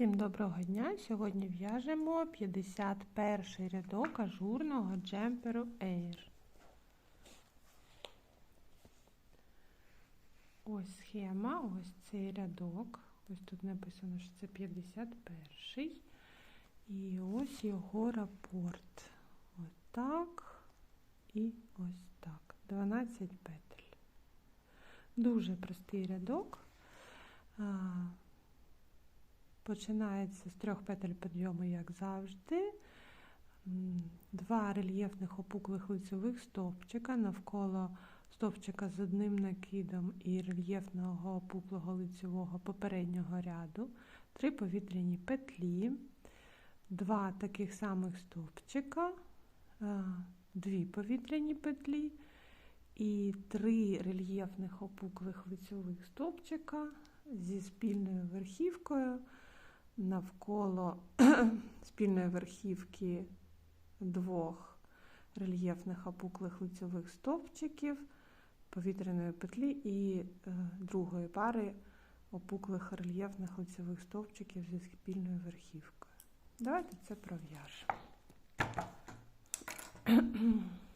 Всім доброго дня! Сьогодні в'яжемо 51 рядок ажурного джемперу Air. Ось схема, ось цей рядок. Ось тут написано, що це 51. І ось його рапорт. Ось так і ось так. 12 петель. Дуже простий рядок. Починається з трьох петель підйому, як завжди. Два рельєфних опуклих лицьових стовпчика. Навколо стовпчика з одним накидом і рельєфного опуклого лицьового попереднього ряду, три повітряні петлі, два таких самих стовпчика, дві повітряні петлі. І три рельєфних опуклих лицьових стовпчика зі спільною верхівкою навколо спільної верхівки двох рельєфних опуклих лицьових стовпчиків, повітряної петлі і е, другої пари опуклих рельєфних лицьових стовпчиків зі спільною верхівкою. Давайте це пров'яжемо.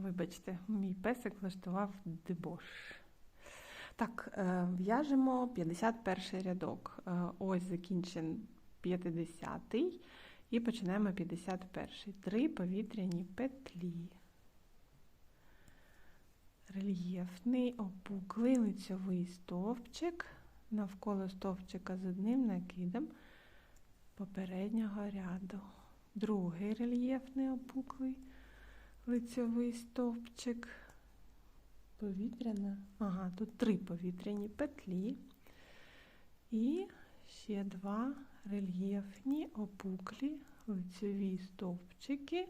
Вибачте, мій песик влаштував дебош. Так, е, в'яжемо 51 рядок. Е, ось закінчен 50-й і починаємо 51-й. Три повітряні петлі. Рельєфний опуклий лицьовий стовпчик навколо стовпчика з одним накидом попереднього ряду. Другий рельєфний опуклий лицьовий стовпчик, повітряна, ага, тут три повітряні петлі і ще два рельєфні опуклі лицьові стовпчики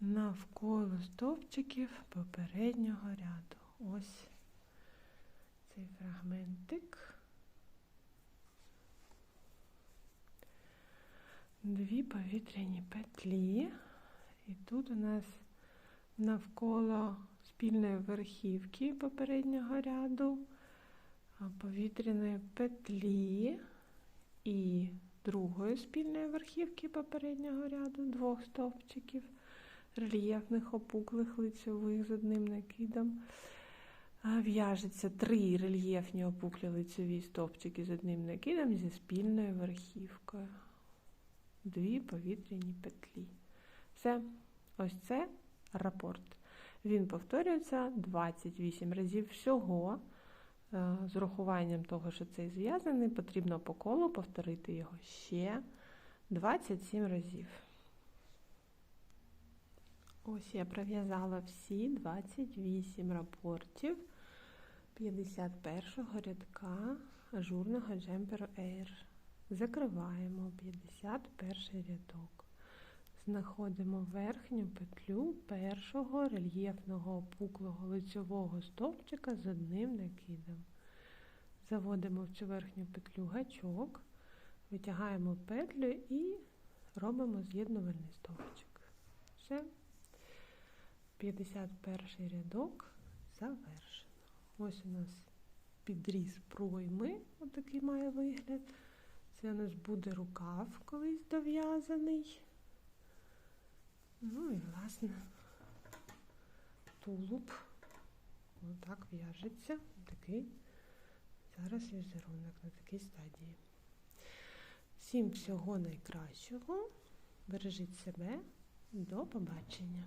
навколо стовпчиків попереднього ряду. Ось цей фрагментик. Дві повітряні петлі. І тут у нас навколо спільної верхівки попереднього ряду, повітряної петлі і другої спільної верхівки попереднього ряду, двох стовпчиків, рельєфних опуклих лицьових з одним накидом. В'яжеться три рельєфні опуклі лицьові стовпчики з одним накидом зі спільною верхівкою. Дві повітряні петлі. Все, ось це рапорт. Він повторюється 28 разів всього. Е, з урахуванням того, що цей зв'язаний, потрібно по колу повторити його ще 27 разів. Ось я пров'язала всі 28 рапортів 51-го рядка ажурного джемперу Air. Закриваємо 51 рядок. Знаходимо верхню петлю першого рельєфного опуклого лицьового стовпчика з одним накидом. Заводимо в цю верхню петлю гачок, витягаємо петлю і робимо з'єднувальний стовпчик. Все. 51 рядок завершено. Ось у нас підріз пройми, отакий має вигляд. Це у нас буде рукав колись дов'язаний. Ну і, власне, тулуб отак в'яжеться. Такий зараз візерунок на такій стадії. Всім всього найкращого. Бережіть себе. До побачення!